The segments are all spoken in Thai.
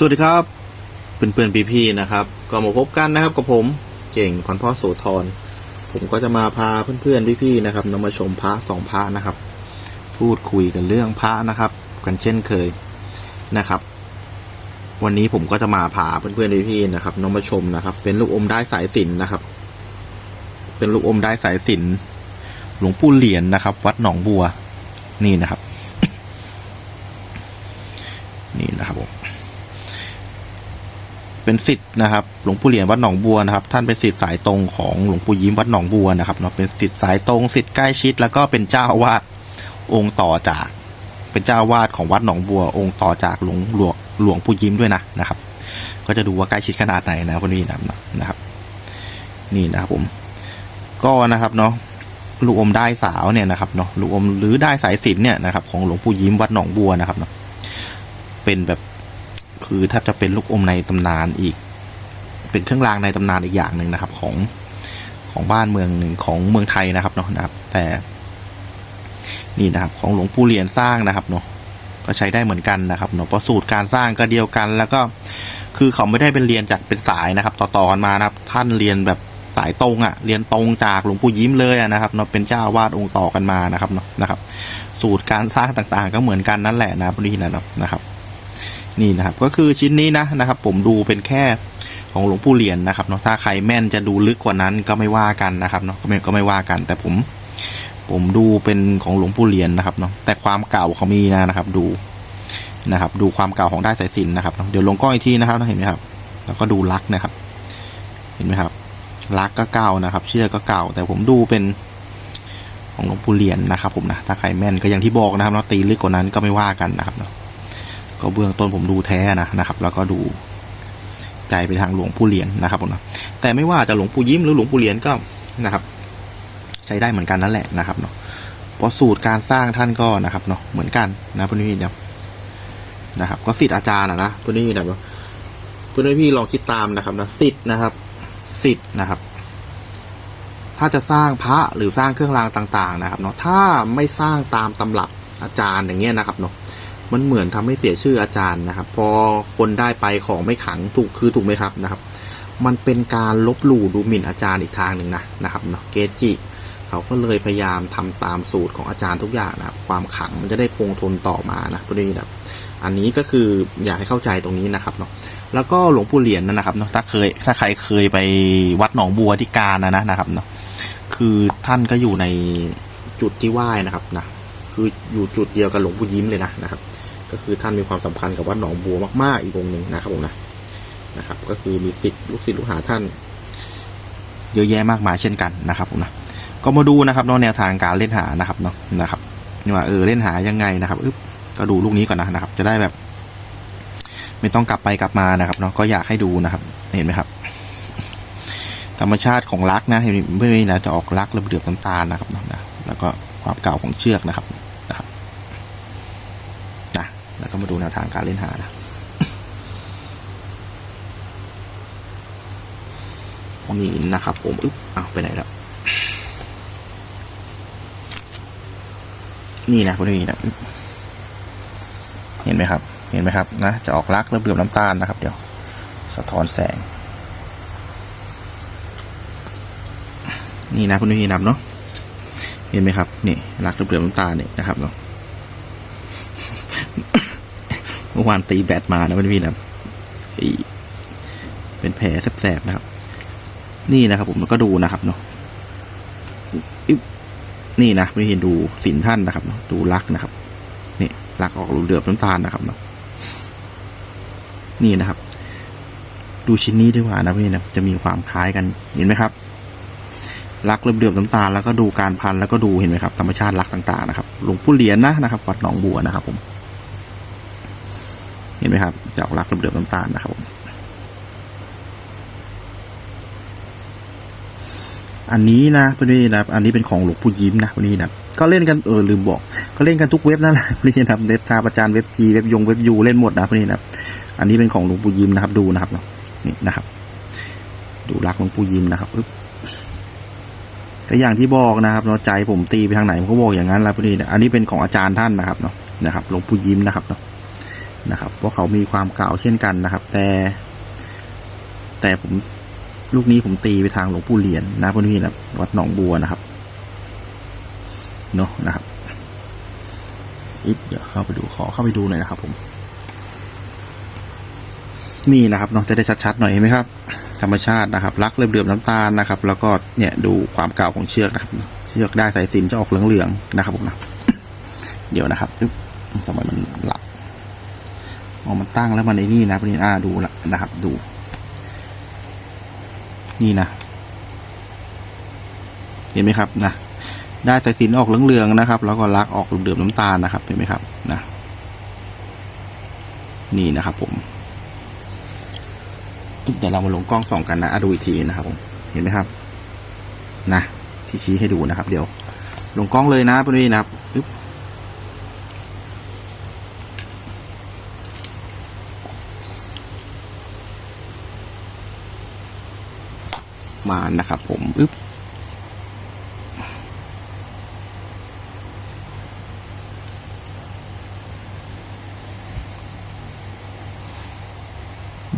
สวัสดีครับเพื่อนๆพี่ๆนะครับ ก็มาพบกันนะครับกับผมเก่งขวัญพ่อโสธรผมก็จะมาพาเพื่อนๆพี่ๆนะครับนำมาชมพระสองพระนะครับ พูดคุยกันเรื่องพระนะครับ กันเช่นเคยนะครับ วันนี้ผมก็จะมาพาเพื่อนๆพี่ๆนะครับนำมาชมนะครับ เป็นลูกอมได้สายสินนะครับ เป็นลูกอมได้สายสินหลวงปู่เหรียญนะครับ วัดหนองบัวนี่นะครับ นี่นะครับผม เป็นสิทธิ์นะครับหลวงปู่เหรียญวัดหนองบัวนะครับ ท่านเป็นสิทธิ์สายตรงของหลวงปู่ยิ้มวัดหนองบัวนะครับเนาะเป็นสิทธิ์สายตรงสิทธิ์ใกล้ชิด แล้วก็เป็นเจ้าอาวาสองค์ต่อจาก เป็นเจ้าอาวาสของวัดหนองบัว องค์ต่อจากหลวงหลวงหลวงปู่ยิ้มด้วยนะนะครับ ก็จะดูว่าใกล้ชิดขนาดไหนนะพวกนี้นะครับนะครับนี่นะครับผม ก็นะครับเนาะลูกอมได้สาวเนี่ยนะครับเนาะลูกอมหรือได้สายสินเนี่ยนะครับของหลวงปู่ยิ้มวัดหนองบัวนะครับเนาะเป็นแบบ คือแทบจะเป็นลูกอมในตำนานอีก เป็นเครื่องรางในตำนานอีกอย่างหนึ่งนะครับ ของของบ้านเมืองของเมืองไทยนะครับเนาะนะครับ แต่นี่นะครับ ของหลวงปู่เหรียญสร้างนะครับเนาะก็ใช้ได้เหมือนกันนะครับเนาะเพราะสูตรการสร้างก็เดียวกัน แล้วก็คือเขาไม่ได้เป็นเรียนจากเป็นสายนะครับ ต่อๆกันมานะครับ ท่านเรียนแบบสายตรงอะ่ะ เรียนตรงจากหลวงปู่ยิ้มเลยอะนะครับเนาะเป็นเจ้าวาสองค์ต่อกันมานะครับเนาะนะครับ สูตรการสร้างต่างๆ ก็เหมือนกันนั่นแหละนะพอดีนะครับนะครับ นี่นะครับก็คือชิ้นนี้นะนะครับผมดูเป็นแค่ของหลวงปู่เหรียญนะครับเนาะถ้าใครแม่นจะดูลึกกว่านั้นก็ไม่ว่ากันนะครับเนาะก็ไม่ก็ไม่ว่ากัน แต่ผมผมดูเป็นของหลวงปู่เหรียญนะครับเนาะแต่ความเก่าเขามีนะนะครับ ดูนะครับ ดูความเก่าของได้สายสินนะครับเดี๋ยวลงกล้องอีกทีนะครับเห็นไหมครับ แล้วก็ดูลักนะครับ เห็นไหมครับลักก็เก่านะครับ เชือกก็เก่า แต่ผมดูเป็นของหลวงปู่เหรียญนะครับ ผมนะถ้าใครแม่นก็อย่างที่บอกนะครับเนาะตีลึกกว่านั้นก็ไม่ว่ากันนะครับเนาะ ก็เบื้องต้นผมดูแท้นะนะครับ แล้วก็ดูใจไปทางหลวงปู่เหรียญนะครับผมนะแต่ไม่ว่าจะหลวงปู่ยิ้มหรือหลวงปู่เหรียญก็นะครับ ใช้ได้เหมือนกันนั่นแหละนะครับเนาะเพราะสูตรการสร้างท่านก็นะครับเนาะเหมือนกันนะพื่อนพี่เนี่ยนะครับ ก็สิทธิ์อาจารย์นะพื่อนพี่แบบเพื่อนพี่ลองคิดตามนะครับนะสิทธิ์นะครับสิทธิ์นะครับ ถ้าจะสร้างพระหรือสร้างเครื่องรางต่าง ๆ นะครับเนาะถ้าไม่สร้างตามตำรับอาจารย์อย่างเงี้ยนะครับเนาะ มันเหมือนทำให้เสียชื่ออาจารย์นะครับ พอคนได้ไปของไม่ขังถูกคือถูกไหมครับนะครับ มันเป็นการลบหลู่ดูหมิ่นอาจารย์อีกทางหนึ่งนะนะครับเนาะเกจิเขาก็เลยพยายามทำตามสูตรของอาจารย์ทุกอย่างนะครับ ความขังมันจะได้คงทนต่อมานะพอดีแบบอันนี้ก็คืออยากให้เข้าใจตรงนี้นะครับเนาะแล้วก็หลวงปู่เหรียญนนะครับเนาะถ้าเคยถ้าใครเคยไปวัดหนองบัวที่การนะนะครับเนาะคือท่านก็อยู่ในจุดที่ไหว้นะครับนะคืออยู่จุดเดียวกับหลวงปู่ยิ้มเลยนะนะครับ ก็คือท่านมีความสัมพันธ์กับวัดหนองบัวมากๆอีกองค์หนึ่งนะครับผมนะนะครับ ก็คือมีสิทธิ์ลูกศิษย์ลูกหาท่าน เยอะแยะมากมายเช่นกันนะครับผมนะก็มาดูนะครับเนาะแนวทางการเล่นหานะครับเนาะนะครับว่าเออเล่นหายังไงนะครับอึ๊บก็ดูลูกนี้ก่อนนะนะครับ จะได้แบบ ไม่ต้องกลับไปกลับมานะครับเนาะก็อยากให้ดูนะครับ เห็นไหมครับ ธรรมชาติของลักนะเห็นไม่ไม่นะจะออกลักระเบือบน้ำตาลนะครับเนาะนะแล้วก็ความเก่าของเชือกนะครับนะ แล้วก็มาดูแนวทางการเล่นหานะนี่นะครับ ผมอึ๊บอ้าวไปไหนแล้วนี่นะพวกนี้นะเห็นไหมครับ เห็นไหมครับนะจะออกลักเริ่มเดือมน้ำตาลนะครับ เดี๋ยว สะท้อนแสง นี่นะพวกนี้นับเนาะเห็นไหมครับนี่ลักเริ่มเดือมน้ำตาลเนี่ยนะครับเนาะ เมื่อวานตีแบตมานะพี่นะเป็นแผลแสบๆนะครับ นี่นะครับ ผมแล้วก็ดูนะครับเนาะนี่นะไม่เห็นดูสินท่านนะครับเนาะดูลักนะครับนี่ลักออกรูเดือบน้ำตาลนะครับเนาะนี่นะครับ ดูชิ้นนี้ดีกว่านะพี่นะจะมีความคล้ายกันเห็นไหมครับลักเริ่มเดือบน้ำตาลแล้วก็ดูการพันแล้วก็ดูเห็นไหมครับธรรมชาติลักต่างๆนะครับ หลวงปู่เหรียญนะนะครับวัดหนองบัวนะครับผม เห็นไหมครับจะออกลักเดือบๆน้ำตาลนะครับผมอันนี้นะพอดีนะอันนี้เป็นของหลวงปู่ยิ้มนะพอดีนะก็เล่นกันเออลืมบอกก็เล่นกันทุกเว็บนั่นแหละพอดีนะเว็บทาประจานเว็บจีเว็บยงเว็บยูเล่นหมดนะพอดีนะอันนี้เป็นของหลวงปู่ยิ้มนะครับ ดูนะครับเนาะนี่นะครับ ดูรักหลวงปู่ยิ้มนะครับอึ๊บก็อย่างที่บอกนะครับเนาะใจผมตีไปทางไหนผมก็บอกอย่างนั้นแล้วพอดีนะอันนี้เป็นของอาจารย์ท่านนะครับเนาะนะครับหลวงปู่ยิ้มนะครับเนาะ นะครับเพราะเขามีความเก่าเช่นกันนะครับ แต่ แต่ผมลูกนี้ผมตีไปทางหลวงปู่เหรียญนะเพื่อนพี่นะวัดหนองบัวนะครับเนาะนะครับอิบเดี๋ยวเข้าไปดูขอเข้าไปดูหน่อยนะครับผม นี่นะครับเนาะจะได้ชัดๆหน่อยเห็นไหมครับ ธรรมชาตินะครับ รักเรื่อมๆน้ำตาลนะครับ แล้วก็เนี่ยดูความเก่าของเชือกนะครับ เชือกได้สายสิญจนจะออกเหลืองๆนะครับผมนะเดี๋ยวนะครับอึ๊บสมัยมันหลับ อ๋อมันตั้งแล้วมันไอ้นี่นะพอดีอ่าดูละนะครับดู นี่นะ เห็นไหมครับนะได้สายสินออกเหลืองๆนะครับ แล้วก็ลักออกเหลืองๆน้ำตาลนะครับเห็นไหมครับนะนี่นะครับ ผมเดี๋ยวเรามาลงกล้องส่องกันนะอดูอีกทีนะครับ ผม เห็นไหมครับ นะที่ชี้ให้ดูนะครับ เดี๋ยว ลงกล้องเลยนะพอดีนะครับ มานะครับผมอึ๊บ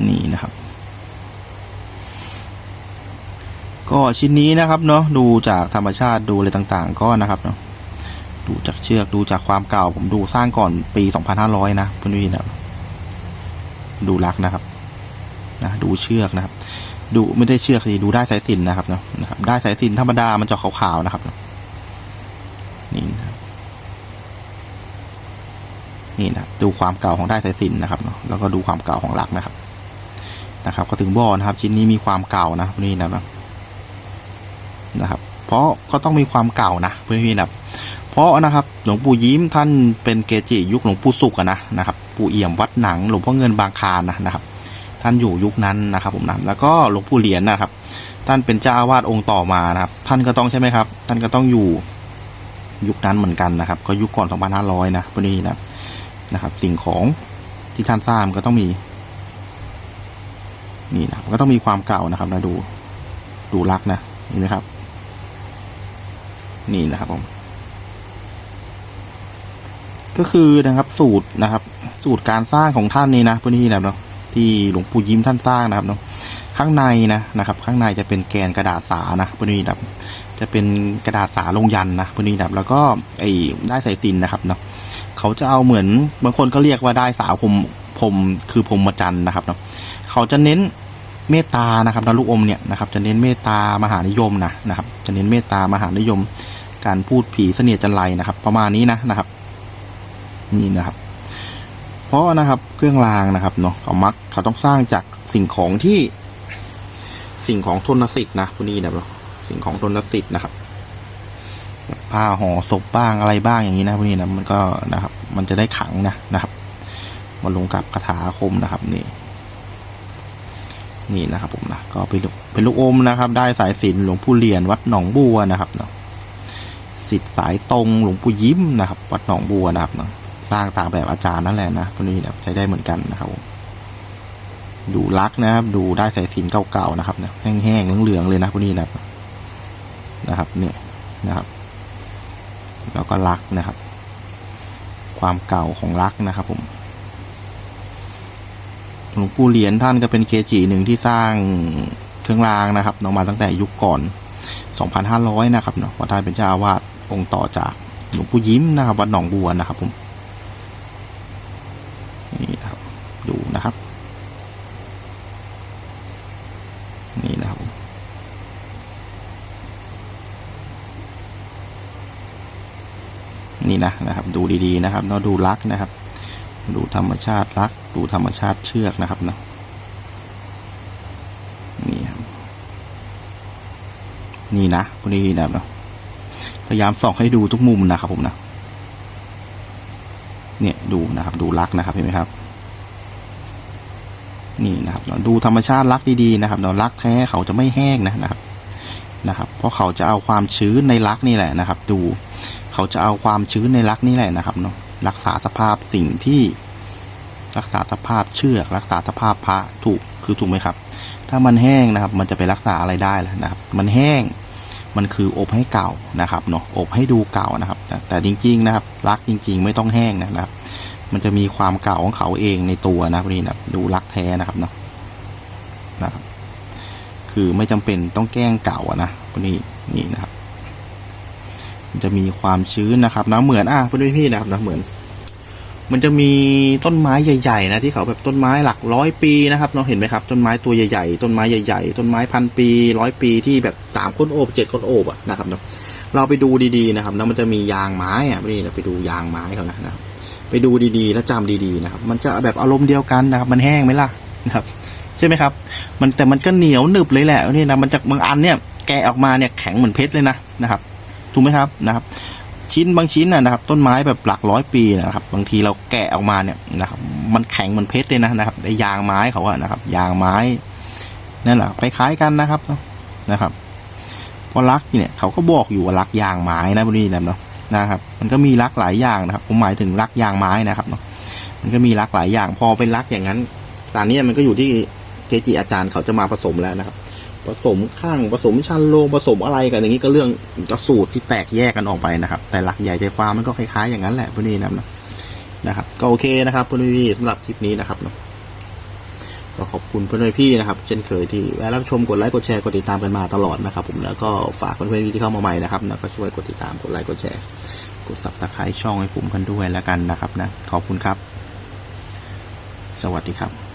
นี่นะครับ ก็ชิ้นนี้นะครับเนาะดูจากธรรมชาติดูอะไรต่างๆ ก็นะครับเนาะดูจากเชือกดูจากความเก่า ผมดูสร้างก่อนปี 2500 นะเพื่อนพี่นะดูลักนะครับนะดูเชือกนะครับ ดูไม่ได้เชือกสิดูได้สายสินนะครับเนาะนะครับ ได้สายสินธรรมดามันจะขาวๆนะครับนี่นะนี่นะดูความเก่าของได้สายสินนะครับเนาะแล้วก็ดูความเก่าของลักนะครับ นะครับ ก็ถึงบอนะครับ ชิ้นนี้มีความเก่านะนี้นะครับนะครับ เพราะก็ต้องมีความเก่านะเพื่อนพี่นะครับเพราะนะครับ หลวงปู่ยิ้มท่านเป็นเกจิยุคหลวงปู่สุกอะนะนะครับ ปู่เอี่ยมวัดหนัง หลวงพ่อเงินบางคานนะนะครับ ท่านอยู่ยุคนั้นนะครับผมนะแล้วก็หลวงปู่เหรียญนะครับ ท่านเป็นเจ้าอาวาสองค์ต่อมานะครับ ท่านก็ต้องใช่ไหมครับ ท่านก็ต้องอยู่ยุคนั้นเหมือนกันนะครับ ก็ยุคก่อน 2500 นะพอนพี่นะนะครับ สิ่งของที่ท่านสร้างก็ต้องมี นี่นะก็ต้องมีความเก่านะครับนะดูดูรักนะเห็นไหมครับ นี่นะครับผมก็คือนะครับสูตรนะครับ สูตรการสร้างของท่านนี่นะพื่อนที่นะครับเนาะ ที่หลวงปู่ยิ้มท่านสร้างนะครับเนาะข้างในนะนะครับ ข้างในจะเป็นแกนกระดาษสานะพื่อนที่นะครับจะเป็นกระดาษสาลงยันนะพื่อนที่นะครับแล้วก็ไอ้ได้สายสินนะครับเนาะเขาจะเอาเหมือนบางคนก็เรียกว่าได้สาวผมผมคือพรหมจันทร์นะครับเนาะเขาจะเน้นเมตตานะครับนะลูกอมเนี่ยนะครับ จะเน้นเมตตามหานิยมนะนะครับ จะเน้นเมตตามหานิยม การพูดผีเสนียจันไรนะครับ ประมาณนี้นะนะครับ นี่นะครับ เพราะนะครับเครื่องรางนะครับเนาะเขามักเขาต้องสร้างจากสิ่งของที่ สิ่งของทนสิทธิ์นะพวกนี้นะครับสิ่งของทนสิทธิ์นะครับผ้าห่อศพบ้างอะไรบ้างอย่างนี้นะพวกนี้นะมันก็นะครับ มันจะได้ขังนะนะครับมาลงกับคาถาอาคมนะครับนี่ นี่นะครับผมนะก็เป็นลูกเป็นลูกอมนะครับ ได้สายสินหลวงปู่เรียญวัดหนองบัวนะครับเนาะสิทธิ์สายตรงหลวงปู่ยิ้มนะครับ วัดหนองบัวนะครับเนาะ สร้างตามแบบอาจารย์นั่นแหละนะพวกนี้นะใช้ได้เหมือนกันนะครับดูลักนะครับ ดูได้สายสินเก่าๆนะครับเนี่ยแห้งๆเหลืองๆเลยนะพวกนี้นะครับนะครับ เนี่ยนะครับ แล้วก็ลักนะครับ ความเก่าของลักนะครับ ผมหลวงปู่เหรียญท่านก็เป็นเกจิหนึ่งที่สร้างเครื่องรางนะครับเนาะมาตั้งแต่ยุคก่อน 2,500 นะครับเนาะว่าท่านเป็นเจ้าอาวาสองค์ต่อจากหลวงปู่ยิ้มนะครับวัดหนองบัวนะครับ ผม นี่นะครับ ดูนะครับ นี่นะครับนี่นะนะครับ ดูดีๆนะครับเนาะดูลักษ์นะครับ ดูธรรมชาติรัก ดูธรรมชาติเชือกนะครับเนาะนี่ครับนี่นะพวกนี้นะครับเนาะพยายามส่องให้ดูทุกมุมนะครับผมนะเนี่ยดูนะครับ ดูรักนะครับเห็นไหมครับ นี่นะครับเนาดูธรรมชาติรักดีๆนะครับเนาะรักแท้เขาจะไม่แห้งนะนะครับนะครับ เพราะเขาจะเอาความชื้นในรักนี่แหละนะครับ ดูเขาจะเอาความชื้นในรักนี่แหละนะครับเนาะรักษาสภาพสิ่งที่รักษาสภาพเชือก รักษาสภาพพระถูกคือถูกไหมครับ ถ้ามันแห้งนะครับ มันจะไปรักษาอะไรได้ล่ะนะครับ มันแห้งมันคืออบให้เก่านะครับเนาะอบให้ดูเก่านะครับ แต่จริง ๆ นะครับ รักจริง ๆ ไม่ต้องแห้งนะครับ มันจะมีความเก่าของเขาเองในตัวนะพวกนี้นะดูรักแท้นะครับเนาะนะครับ คือไม่จำเป็นต้องแกล้งเก่าอะนะพวกนี้นี่นะครับมันจะมีความชื้นนะครับนะเหมือนอะเพื่อนพี่ๆนะครับนะเหมือน มันจะมีต้นไม้ใหญ่ๆนะที่เขาแบบต้นไม้หลักร้อยปีนะครับเราเห็นไหมครับ ต้นไม้ตัวใหญ่ๆต้นไม้ใหญ่ๆต้นไม้พันปีร้อยปีที่แบบสามคนโอบเจ็ดคนโอบอะนะครับเนาะเราไปดูดีๆนะครับแล้วมันจะมียางไม้อะนี่เราไปดูยางไม้เขานะนะครับ ไปดูดีๆ แล้วจำดีๆนะครับมันจะแบบอารมณ์เดียวกันนะครับ มันแห้งไหมล่ะนะครับ ใช่ไหมครับ มันแต่มันก็เหนียวหนึบเลยแหละนี่นะมันจากบางอันเนี่ยแกะออกมาเนี่ยแข็งเหมือนเพชรเลยนะนะครับถูกไหมครับนะครับ ชิ้นบางชิ้นนะนะครับ ต้นไม้แบบหลักร้อยปีนะครับ บางทีเราแกะออกมาเนี่ยนะครับ มันแข็งเหมือนเพชรเลยนะนะครับไอ้ยางไม้เขาอะนะครับ ยางไม้นั่นแหละคล้ายๆกันนะครับนะครับพราะรักเนี่ยเขาก็บอกอยู่ว่ารักยางไม้นะพวกนี้นะเนาะ นะครับมันก็มีรักหลายอย่างนะครับ ผมหมายถึงรักยางไม้นะครับเนาะมันก็มีรักหลายอย่าง พอเป็นรักอย่างนั้นตอนนี้มันก็อยู่ที่เกจิอาจารย์เขาจะมาผสมแล้วนะครับ ผสมข้างผสมชันโลงผสมอะไรกันอย่างนี้ก็เรื่องกระสูตรที่แตกแยกกันออกไปนะครับ แต่หลักใหญ่ใจความมันก็คล้ายๆอย่างนั้นแหละพวกนี้นะครับนะครับ ก็โอเคนะครับเพื่อนพี่ๆสำหรับคลิปนี้นะครับเนาะ ก็ขอบคุณเพื่อนพี่นะครับ เช่นเคยที่แวะรับชมกดไลค์กดแชร์กดติดตามกันมาตลอดนะครับ ผมแล้วก็ฝากเพื่อนๆที่เข้ามาใหม่นะครับนะก็ช่วยกดติดตามกดไลค์กดแชร์กดซับตะไคร้ช่องให้ผมกันด้วยแล้วกันนะครับนะขอบคุณครับ สวัสดีครับ